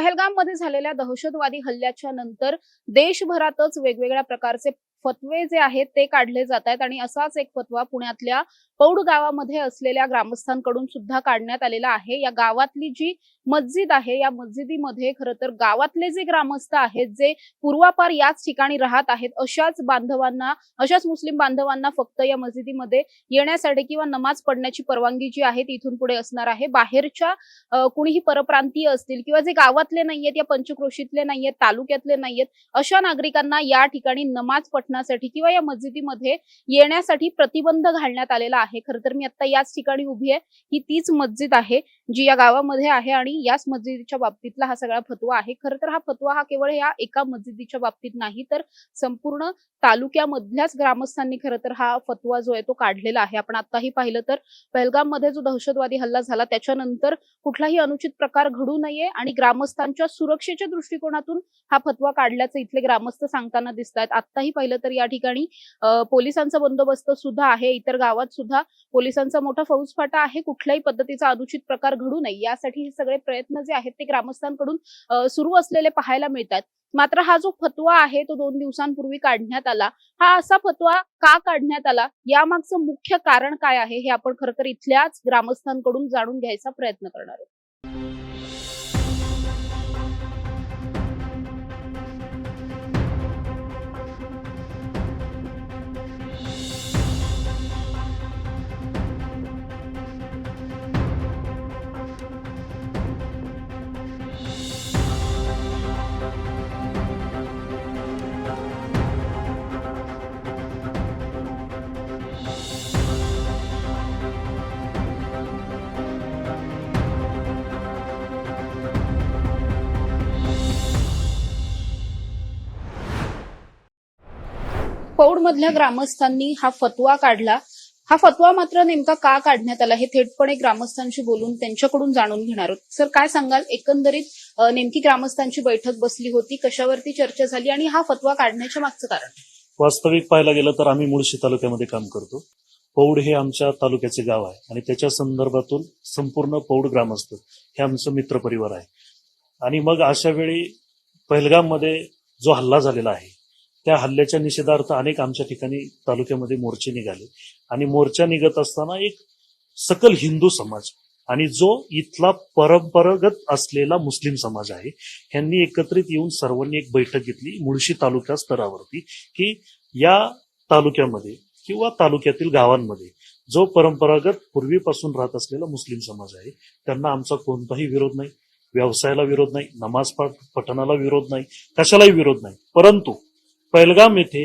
पहलगाममध्ये झालेल्या दहशतवादी हल्ल्याच्या नंतर देशभरातच वेगवेगळ्या प्रकारचे फतवे जे आहेत ते काढले जात आहेत आणि असाच एक फतवा पुण्यातल्या पौड गावामध्ये असलेल्या ग्रामस्थांकडून सुद्धा काढण्यात आलेला आहे. या गावातली जी मस्जिद आहे या मस्जिदीमध्ये खरं तर गावातले जे ग्रामस्थ आहेत जे पूर्वापार याच ठिकाणी राहत आहेत अशाच बांधवांना अशाच मुस्लिम बांधवांना फक्त या मस्जिदीमध्ये येण्यासाठी किंवा नमाज पडण्याची परवानगी जी आहे ती इथून पुढे असणार आहे. बाहेरच्या कुणीही परप्रांतीय असतील किंवा जे गावातले नाहीयेत या पंचक्रोशीतले नाहीयेत तालुक्यातले नाहीयेत अशा नागरिकांना या ठिकाणी नमाज पठणासाठी किंवा या मस्जिदीमध्ये येण्यासाठी प्रतिबंध घालण्यात आलेला आहे. खरं तर मी आता याच ठिकाणी उभी आहे. ही तीच मस्जिद आहे जी या गावामध्ये आहे आणि याच मस्जिदीच्या बाबतीतला हा सगळा फतवा आहे. खरं तर हा फतवा हा केवळ या एका मस्जिदीच्या बाबतीत नाही तर संपूर्ण तालुक्यामधल्याच ग्रामस्थांनी खरं तर हा फतवा जो आहे तो काढलेला आहे. आपण आताही पाहिलं तर पहलगाममध्ये जो दहशतवादी हल्ला झाला त्याच्यानंतर कुठलाही अनुचित प्रकार घडू नये आणि ग्रामस्थांच्या सुरक्षेच्या दृष्टिकोनातून हा फतवा काढल्याचं इथले ग्रामस्थ सांगताना दिसत आहेत आत्ताही पाहिलं तर या ठिकाणी पोलिसांचा बंदोबस्त सुद्धा आहे. इतर गावात सुद्धा पोलिसांचा मोठा फौजफाटा आहे. कुठल्याही पद्धतीचा अनुचित प्रकार घडू नये. यासाठी हे सगळे प्रयत्न जे आहेत ते ग्रामस्थांकडून सुरू असलेले पाहायला मिळतात. मात्र हा जो फतवा आहे तो दोन दिवसांपूर्वी काढण्यात आला. हा असा फतवा का काढण्यात आला? यामागचं मुख्य कारण काय आहे हे आपण खरं तर इथल्याच ग्रामस्थांकडून जाणून घ्यायचा प्रयत्न करणार आहोत. पौड मधल्या ग्रामस्थांनी हा फतवा काढला. हा फतवा मात्र नेमका का काढण्यात आला हे थेटपणे ग्रामस्थांशी बोलून त्यांच्याकडून जाणून घेणार आहोत. सर काय सांगाल? एकंदरीत नेमकी ग्रामस्थांची बैठक बसली होती कशावरती चर्चा झाली आणि हा फतवा काढण्याच्या मागचं कारण? वास्तविक पाहायला गेलं तर आम्ही मुळशी तालुक्यामध्ये काम करतो. पौड हे आमच्या तालुक्याचे गाव आहे आणि त्याच्या संदर्भातून संपूर्ण पौड ग्रामस्थ हे आमचं मित्रपरिवार आहे. आणि मग अशा वेळी पहलगाममध्ये जो हल्ला झालेला आहे त्या हल्ल्याच्या निषेधार्थ अनेक आमच्या ठिकाणी तालुक्यामध्ये मोर्चे निघाले. आणि मोर्चा निघत असताना एक सकल हिंदू समाज आणि जो इथला परंपरागत असलेला मुस्लिम समाज आहे ह्यांनी एकत्रित येऊन सर्वांनी एक बैठक घेतली मुळशी तालुका स्तरावरती की या तालुक्यामध्ये किंवा तालुक्यातील गावांमध्ये जो परंपरागत पूर्वीपासून राहत असलेला मुस्लिम समाज आहे त्यांना आमचा कोणताही विरोध नाही. व्यवसायाला विरोध नाही. नमाज पाठ पठणाला विरोध नाही. कशालाही विरोध नाही. परंतु पैलगाम येथे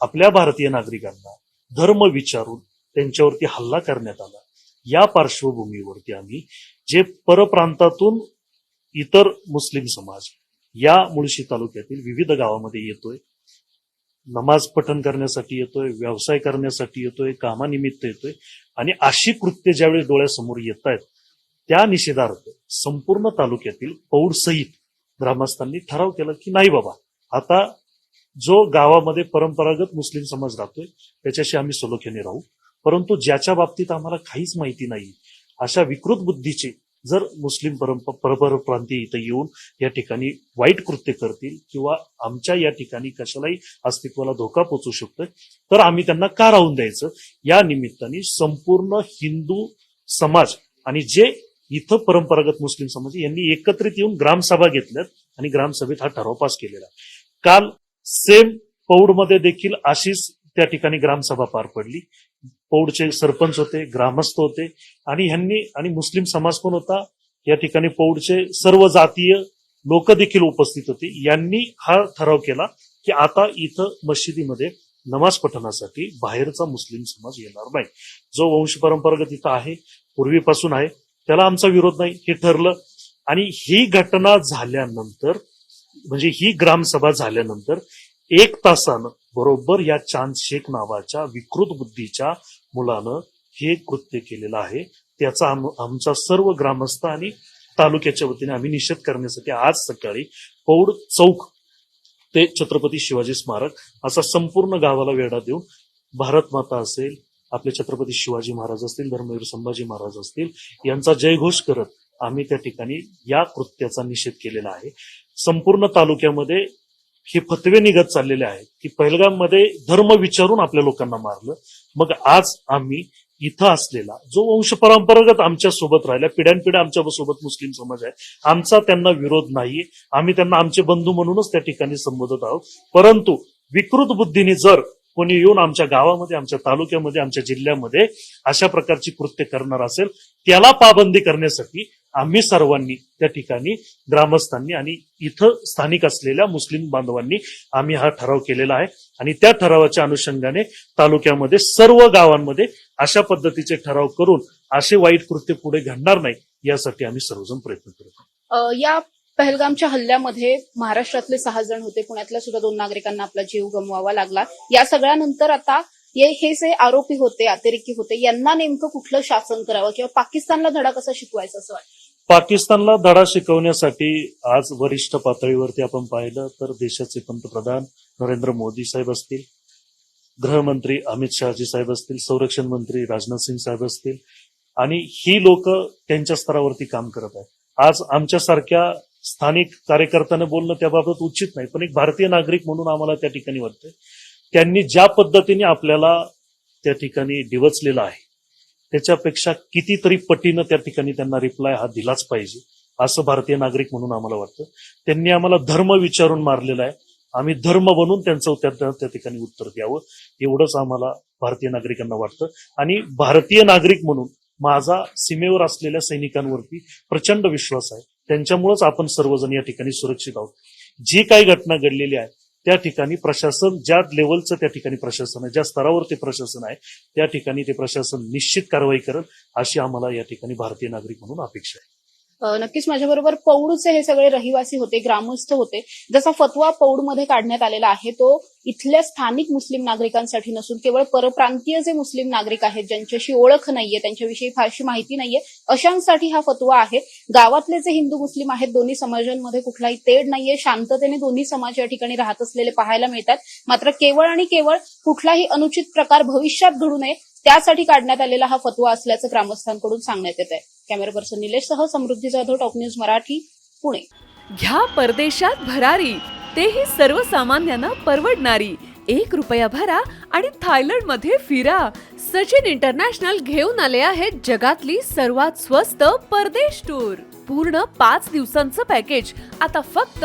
आपल्या भारतीय नागरिकांना धर्म विचारून त्यांच्यावरती हल्ला करण्यात आला. या पार्श्वभूमीवरती आम्ही जे परप्रांतातून इतर मुस्लिम समाज या मुळशी तालुक्यातील विविध गावामध्ये येतोय नमाज पठण करण्यासाठी येतोय व्यवसाय करण्यासाठी येतोय कामानिमित्त येतोय आणि अशी कृत्य ज्यावेळी डोळ्यासमोर येत आहेत त्या निषेधार्थ संपूर्ण तालुक्यातील पौडसहित ग्रामस्थांनी ठराव केला की नाही बाबा आता जो गावामध्ये परंपरागत मुस्लिम समाज राहतोय त्याच्याशी आम्ही सलोख्याने राहू. परंतु ज्याच्या बाबतीत आम्हाला काहीच माहिती नाही अशा विकृत बुद्धीचे जर मुस्लिम परंपर प्रांतीय इथं येऊन या ठिकाणी वाईट कृत्य करतील किंवा आमच्या या ठिकाणी कशालाही अस्तित्वाला धोका पोचू शकतोय तर आम्ही त्यांना का राहून द्यायचं? या निमित्ताने संपूर्ण हिंदू समाज आणि जे इथं परंपरागत मुस्लिम समाज यांनी एकत्रित येऊन ग्रामसभा घेतल्यात आणि ग्रामसभेत हा ठराव पास केलेला काल सेम पौडमध्ये देखील अशीच त्या ठिकाणी ग्रामसभा पार पडली. पौडचे सरपंच होते ग्रामस्थ होते आणि ह्यांनी आणि मुस्लिम समाज पण होता. या ठिकाणी पौडचे सर्व जातीय लोक देखील उपस्थित होते. यांनी हा ठराव केला की आता इथं मशिदीमध्ये नमाज पठणासाठी बाहेरचा मुस्लिम समाज येणार नाही. जो वंश परंपरागत इथं आहे पूर्वीपासून आहे त्याला आमचा विरोध नाही हे ठरलं. आणि ही घटना झाल्यानंतर म्हणजे ही ग्रामसभा झाल्यानंतर एक तासानं बरोबर या चांद शेख नावाच्या विकृत बुद्धीच्या मुलानं हे कृत्य केलेलं आहे. त्याचा आमचा सर्व ग्रामस्थ आणि तालुक्याच्या वतीने आम्ही निषेध करण्यासाठी आज सकाळी पौड चौक ते छत्रपती शिवाजी स्मारक असा संपूर्ण गावाला वेढा देऊन भारत माता असेल आपले छत्रपती शिवाजी महाराज असतील धर्मवीर संभाजी महाराज असतील यांचा जयघोष करत आम्ही त्या ठिकाणी या कृत्याचा निषेध केलेला आहे. संपूर्ण तालुक्यामध्ये हे फतवे निघत चाललेले आहेत. की पहिलगाममध्ये धर्म विचारून आपल्या लोकांना मारलं. मग आज आम्ही इथं असलेला जो वंश परंपरागत आमच्यासोबत राहिला पिढ्यानपिढ्या आमच्यासोबत मुस्लिम समाज आहे आमचा त्यांना विरोध नाहीये. आम्ही त्यांना आमचे बंधू म्हणूनच त्या ठिकाणी संबोधत आहोत. परंतु विकृत बुद्धीने जर कोणी येऊन आमच्या गावामध्ये आमच्या तालुक्यामध्ये आमच्या जिल्ह्यामध्ये अशा प्रकारची कृत्य करणार असेल त्याला पाबंदी करण्यासाठी आम्ही सर्वांनी त्या ठिकाणी ग्रामस्थांनी आणि इथं स्थानिक असलेल्या मुस्लिम बांधवांनी आम्ही हा ठराव केलेला आहे. आणि त्या ठरावाच्या अनुषंगाने तालुक्यामध्ये सर्व गावांमध्ये अशा पद्धतीचे ठराव करून असे वाईट कृत्य पुढे घडणार नाही यासाठी आम्ही सर्वजण प्रयत्न करतो या पहलगामच्या हल्ल्यामध्ये महाराष्ट्रातले सहा जण होते. पुण्यातल्या सुद्धा दोन नागरिकांना आपला जीव गमवावा लागला. या सगळ्यानंतर आता ये- हे जे आरोपी होते अतिरेकी होते यांना नेमकं कुठलं शासन करावं किंवा पाकिस्तानला धडा कसा शिकवायचा असं वाटतं? पाकिस्तानला धडा शिकवण्यासाठी आज वरिष्ठ पातळीवरती आपण पाहिलं तर देशाचे पंतप्रधान नरेंद्र मोदी साहेब असतील गृहमंत्री अमित शहाजी साहेब असतील संरक्षण मंत्री राजनाथ सिंग साहेब असतील आणि ही लोक त्यांच्या स्तरावरती काम करत आहेत. आज आमच्यासारख्या स्थानिक कार्यकर्त्यानं बोलणं त्याबाबत उचित नाही पण एक भारतीय नागरिक म्हणून आम्हाला त्या ठिकाणी वाटतंय. त्यांनी ज्या पद्धतीने आपल्याला त्या ठिकाणी डिवचलेलं आहे त्याच्यापेक्षा कितीतरी पटीनं त्या ठिकाणी त्यांना रिप्लाय हा दिलाच पाहिजे. असं भारतीय नागरिक म्हणून आम्हाला वाटतं. त्यांनी आम्हाला धर्म विचारून मारलेला आहे. आम्ही धर्म बनून त्यांचं त्या ठिकाणी उत्तर द्यावं. एवढंच आम्हाला भारतीय नागरिकांना वाटतं. आणि भारतीय नागरिक म्हणून माझा सीमेवर असलेल्या सैनिकांवरती प्रचंड विश्वास आहे. त्यांच्यामुळेच आपण सर्वजण या ठिकाणी सुरक्षित आहोत. जी काही घटना घडलेली आहे त्या ठिकाणी प्रशासन ज्या लेवलचं त्या ठिकाणी प्रशासन आहे ज्या स्तरावर ते प्रशासन आहे त्या ठिकाणी ते प्रशासन निश्चित कारवाई करेल अशी आम्हाला या ठिकाणी भारतीय नागरिक म्हणून अपेक्षा आहे. नक्कीच माझ्याबरोबर पौडचे हे सगळे रहिवासी होते ग्रामस्थ होते. जसा फतवा पौडमध्ये काढण्यात आलेला आहे तो इथल्या स्थानिक मुस्लिम नागरिकांसाठी नसून केवळ परप्रांतीय जे मुस्लिम नागरिक आहेत ज्यांच्याशी ओळख नाहीये त्यांच्याविषयी फारशी माहिती नाहीये अशांसाठी हा फतवा आहे. गावातले जे हिंदू मुस्लिम आहेत दोन्ही समाजांमध्ये कुठलाही तेढ नाहीये. शांततेने दोन्ही समाज या ठिकाणी राहत असलेले पाहायला मिळतात. मात्र केवळ आणि केवळ कुठलाही अनुचित प्रकार भविष्यात घडू नये त्यासाठी काढण्यात आलेला हा फतवा असल्याचं ग्रामस्थांकडून सांगण्यात येत आहे कॅमेरा पर्सन निलेशसह समृद्धी जाधव टॉप न्यूज मराठी पुणे. घ्या परदेशात भरारी. तेही सर्वसामान्यांना परवडणारी. एक रुपया भरा आणि थायलंडमध्ये फिरा. सचिन इंटरनॅशनल घेऊन आले आहेत जगातली सर्वात स्वस्त परदेश टूर. पूर्ण पाच दिवसांचं पॅकेज. आता फक्त